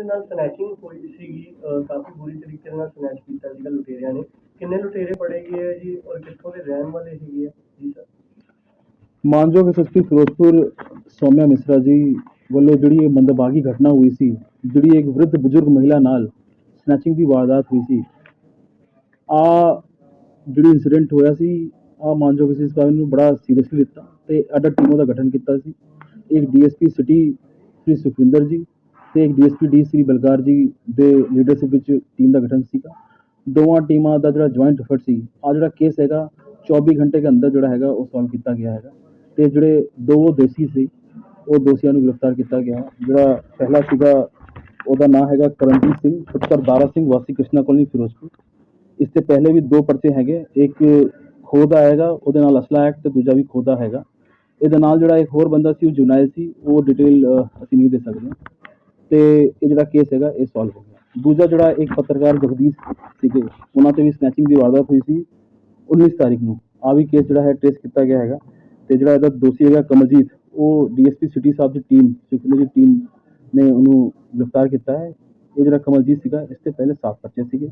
ਦੇ ਨਾਲ ਸਨੈਚਿੰਗ ਹੋਈ ਸੀਗੀ, ਅਹ ਕਾਫੀ ਬੁਰੀ ਤਰੀਕੇ ਨਾਲ ਸਨੈਚ ਕੀਤਾ ਸੀਗਾ ਲੁਟੇਰਿਆਂ ਨੇ। ਕਿੰਨੇ ਲੁਟੇਰੇ ਫੜੇ ਗਏ ਹੈ ਜੀ ਔਰ ਕਿੱਥੋਂ ਦੇ ਰਹਿਣ ਵਾਲੇ ਹੈਗੇ ਆ ਜੀ ਸਰ ਮਾਨਯੋਗ ਐਸਐਸਪੀ ਫਿਰੋਜ਼ਪੁਰ ਸੌਮਿਆ ਮਿਸਰਾ ਜੀ ਵੱਲੋਂ ਜਿਹੜੀ ਇਹ ਮੰਦਭਾਗੀ ਘਟਨਾ ਹੋਈ ਸੀ, ਜਿਹੜੀ ਇੱਕ ਵ੍ਰਿੱਧ ਬਜ਼ੁਰਗ ਮਹਿਲਾ ਨਾਲ ਸਨੈਚਿੰਗ ਦੀ ਵਾਰਦਾਤ ਹੋਈ ਸੀ, ਆ ਜਿਹੜੀ ਇਨਸੀਡੈਂਟ ਹੋਇਆ ਸੀ, ਆ ਮਾਨਯੋਗ ਐਸਐਸਪੀ ਨੂੰ ਬੜਾ ਸੀਰੀਅਸਲੀ ਲਿੱਤਾ ਤੇ ਅਡਾ ਟੀਮੋਂ ਦਾ ਗਠਨ ਕੀਤਾ ਸੀ। ਇੱਕ ਡੀਐਸਪੀ ਸਿਟੀ ਸ੍ਰੀ ਸੁਖਵਿੰਦਰ ਜੀ ਤੇ ਇੱਕ ਡੀਐਸਪੀ ਡੀ ਸ੍ਰੀ ਬਲਕਾਰ ਜੀ ਦੇ ਲੀਡਰਸ਼ਿਪ ਵਿੱਚ ਟੀਮ ਦਾ ਗਠਨ ਸੀਗਾ। ਦੋਵਾਂ ਟੀਮਾਂ ਦਾ ਜਿਹੜਾ ਜੁਆਇੰਟ ਐਫਰਟ ਸੀ ਆ ਜਿਹੜਾ ਕੇਸ ਹੈਗਾ 24 ਘੰਟੇ ਦੇ ਅੰਦਰ ਜਿਹੜਾ ਹੈਗਾ, ਉਹ ਸੋਲਵ ਕੀਤਾ ਗਿਆ ਹੈਗਾ। ਤੇ ਜਿਹੜੇ ਦੋ ਦੋਸ਼ੀ ਸੀ, ਉਹ ਦੋਸ਼ੀਆਂ ਨੂੰ ਗ੍ਰਿਫਤਾਰ ਕੀਤਾ ਗਿਆ। ਜਿਹੜਾ ਪਹਿਲਾ ਸੀਗਾ, ਉਹਦਾ ਨਾਮ ਹੈਗਾ ਕਰਨਜੀਤ ਸਿੰਘ, ਪੁੱਤਰ ਦਾਰਾ ਸਿੰਘ, ਵਾਸੀ ਕ੍ਰਿਸ਼ਨਾ ਕਾਲੋਨੀ, ਫਿਰੋਜ਼ਪੁਰ। ਇਸ 'ਤੇ ਪਹਿਲੇ ਵੀ ਦੋ ਪਰਚੇ ਹੈਗੇ, ਇੱਕ ਖੋਹ ਦਾ ਹੈਗਾ, ਉਹਦੇ ਨਾਲ ਅਸਲਾ ਐਕਟ ਤੇ ਦੂਜਾ ਵੀ ਖੋਹ ਦਾ ਹੈਗਾ। ਇਹਦੇ ਨਾਲ ਜਿਹੜਾ ਇੱਕ ਹੋਰ ਬੰਦਾ ਸੀ, ਉਹ ਜੁਨਾਇਲ ਸੀ, ਉਹ ਡਿਟੇਲ ਅਸੀਂ ਨਹੀਂ ਦੇ ਸਕਦੇ। ਤੇ ਇਹ ਜਿਹੜਾ ਕੇਸ ਹੈਗਾ, ਇਹ ਸੋਲਵ ਹੋ ਗਿਆ। ਦੂਜਾ ਜਿਹੜਾ ਇੱਕ ਪੱਤਰਕਾਰ ਜਗਦੀਸ਼ ਸੀਗੇ, ਉਹਨਾਂ ਤੇ ਵੀ ਸਨੈਚਿੰਗ ਦੀ ਵਾਰਦਾਤ ਹੋਈ ਸੀ 19 ਤਾਰੀਖ ਨੂੰ। ਆ ਵੀ ਕੇਸ ਜਿਹੜਾ ਹੈ ਟ੍ਰੇਸ ਕੀਤਾ ਗਿਆ ਹੈਗਾ। ਤੇ ਜਿਹੜਾ ਇਹਦਾ ਦੋਸ਼ੀ ਹੈਗਾ ਕਮਲਜੀਤ, ਉਹ ਡੀਐਸਪੀ ਸਿਟੀ ਸਾਹਿਬ ਦੀ ਟੀਮ ਸੁਖਨੇ ਦੀ ਟੀਮ ਨੇ ਉਹਨੂੰ ਗ੍ਰਿਫਤਾਰ ਕੀਤਾ ਹੈ। ਇਹ ਜਿਹੜਾ ਕਮਲਜੀਤ ਸੀਗਾ, ਇਸ ਤੇ ਪਹਿਲੇ 7 ਪਰਚੇ ਸੀਗੇ।